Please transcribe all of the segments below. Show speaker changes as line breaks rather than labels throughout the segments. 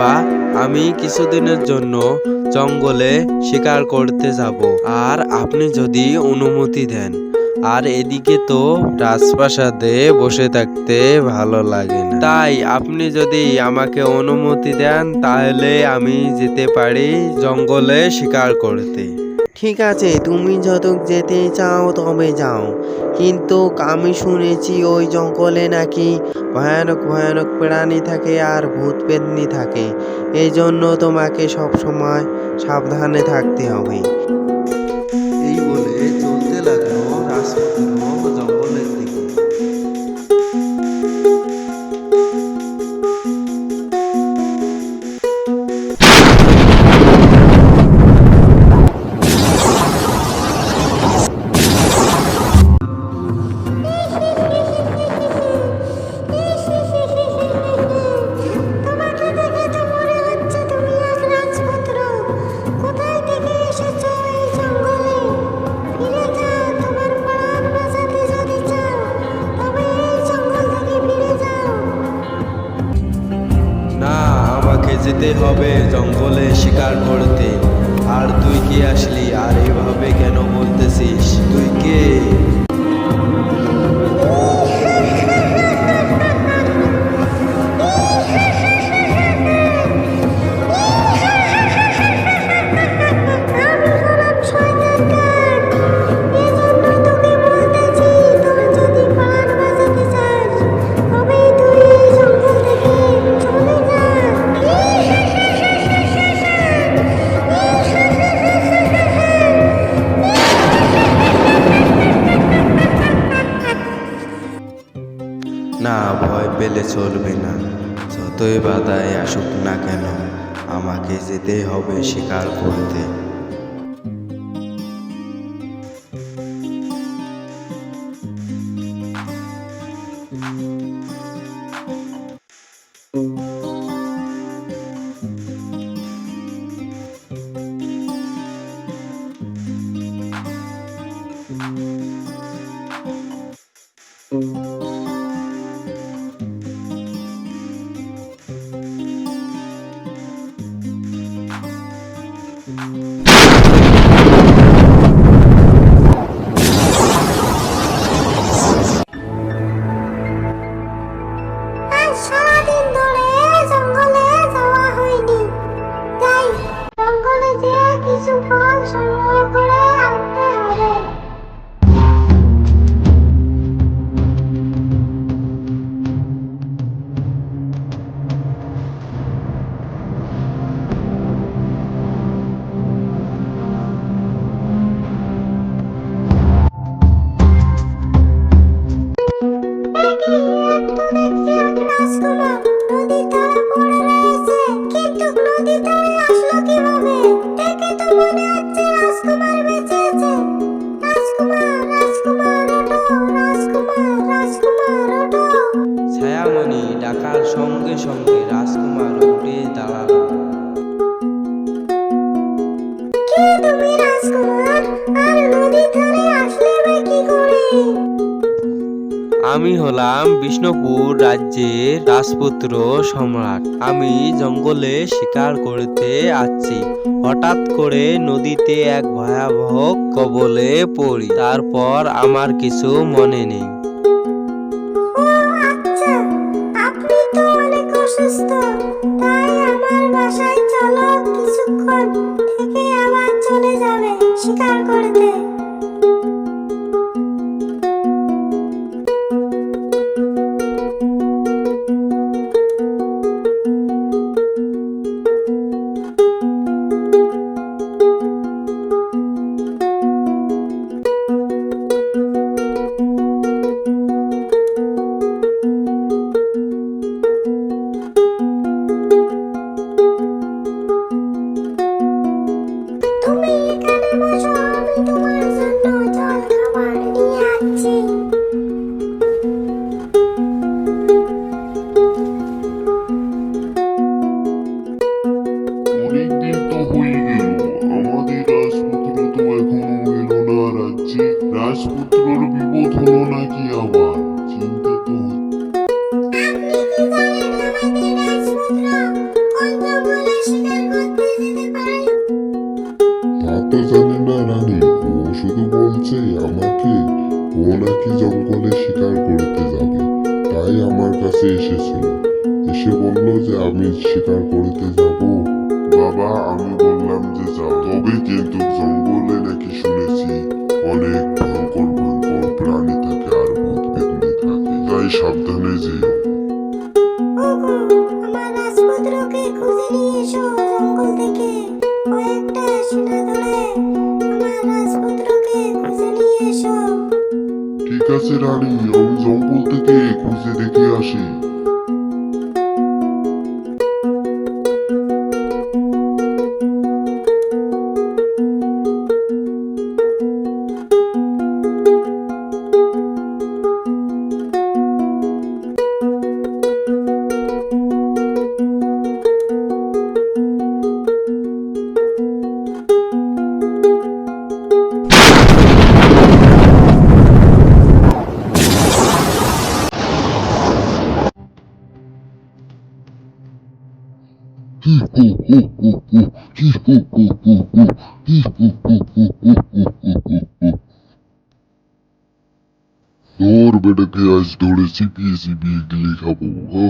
বাবা, আমি কিছুদিনের জন্য জঙ্গলে শিকার করতে যাব। আর আপনি যদি অনুমতি দেন। আর এদিকে তো রাজপ্রাসাদে বসে থাকতে ভালো লাগে না। তাই আপনি যদি আমাকে অনুমতি দেন, তাহলে আমি যেতে পারি জঙ্গলে শিকার করতে।
ঠিক আছে, তুমি যত যেতে চাও তবে যাও। কিন্তু আমি শুনেছি ওই জঙ্গলে নাকি ভয়ানক ভয়ানক প্রাণী থাকে আর ভূত পেতনি থাকে। এই জন্য তোমাকে সবসময় সাবধানে থাকতে হবে।
হবে জঙ্গলে শিকার করতে। আর তুই কি আসলি চলবে না। যতই বাধায় আসুক না কেন আমাকে যেতে হবে শিকার করতে।
কে তুমি রাজকুমার, আর নদীর ধারে আসলে কি করে?
আমি হলাম বিষ্ণুপুর রাজ্যের রাজপুত্র সম্রাট। আমি জঙ্গলে শিকার করতে আসছি। হঠাৎ করে নদীতে এক ভয়াবহ কবলে পড়ি। তারপর আমার কিছু মনে নেই।
পুত্রর বিপদ আবার
চিন্তা তো তাতে জানি না রানী ও শুধু বলছে আমাকে ও নাকি জঙ্গলে শিকার করতে যাবে তাই আমার
কাছে এসেছিল এসে বলল যে আমি
শিকার করতে যাব বাবা আমি বললাম যে যাও। তবে কিন্তু জঙ্গলে নাকি শুনেছি অনেক সাবধানে যেও।
ওগো আমার রাজপুত্রকে খুঁজে নিয়ে এসো জঙ্গল থেকে। কয়েকটা সেনা ধরে আমার রাজপুত্রকে খুঁজে নিয়ে এসো।
ঠিক আছে রানী আমি জঙ্গল থেকে খুঁজে দেখে আসি। তোর বেটাকে আজ ধরে চিপিয়ে চিপিয়ে গিলে খাব হো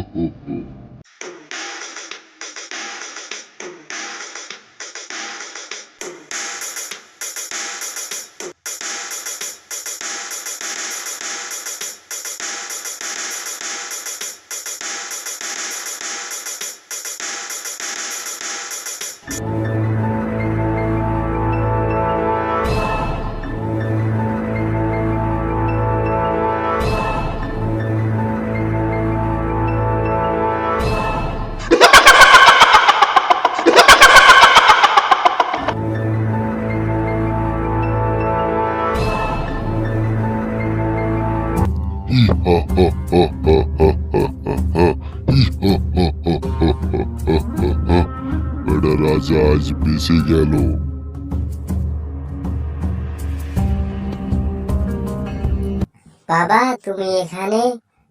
আজ গেল
বাবা তুমি এখানে?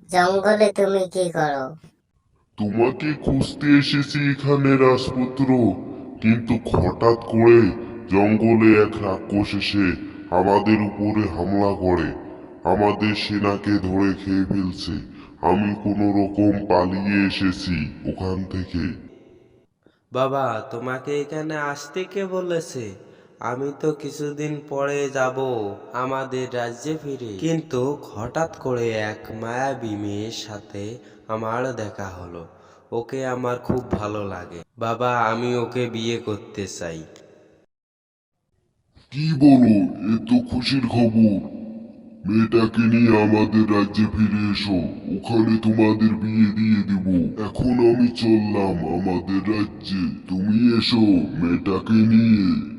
জঙ্গলে তুমি কি করো?
তোমাকে খুঁজতে এসেছি এখানে রাজপুত্র। কিন্তু হঠাৎ করে জঙ্গলে এক রাক্ষস এসে আমাদের উপরে হামলা করে। আমাদের সেনাকে ধরে খেয়ে ফেলছে। আমি কোনো রকম পালিয়ে এসেছি ওখান থেকে।
বাবা, তোমাকে এখানে আসতে কে বলেছে? আমি তো কিছুদিন পরে যাব আমাদের রাজ্যে ফিরে। কিন্তু হঠাৎ করে এক মায়াবী মেয়ের সাথে আমার দেখা হলো। ওকে আমার খুব ভালো লাগে। বাবা, আমি ওকে বিয়ে করতে চাই।
কি বলো? এ তো খুশির খবর। মেয়েটাকে নিয়ে আমাদের রাজ্যে ফিরে এসো। ওখানে তোমাদের বিয়ে দিয়ে দেব। এখন আমি চললাম আমাদের রাজ্যে। তুমি এসো মেয়েটাকে নিয়ে।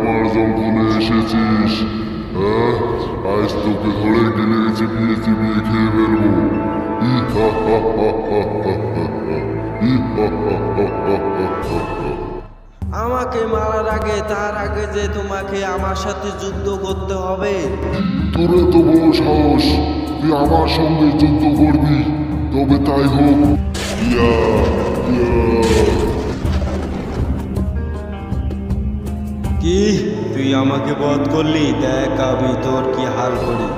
আমার জঙ্গলে এসেছিস হ্যাঁ আজ তোকে ধরে গেলে চিপিয়ে চিপিয়ে খেয়ে ফেলব।
আমাকে মারার আগে তার আগে যে তোমাকে আমার সাথে যুদ্ধ করতে হবে
তোর এত বড় সাহস তুই আমার সঙ্গে যুদ্ধ করবি তবে তাই হোক ইয়া ইয়া
কি? তুই আমাকে বধ করলি? দেখ আমি তোর কি হাল করি।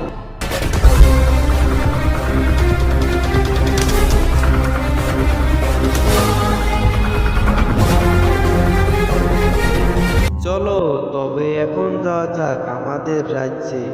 চলো, তবে এখন যাওয়া যাক আমাদের রাজ্যে।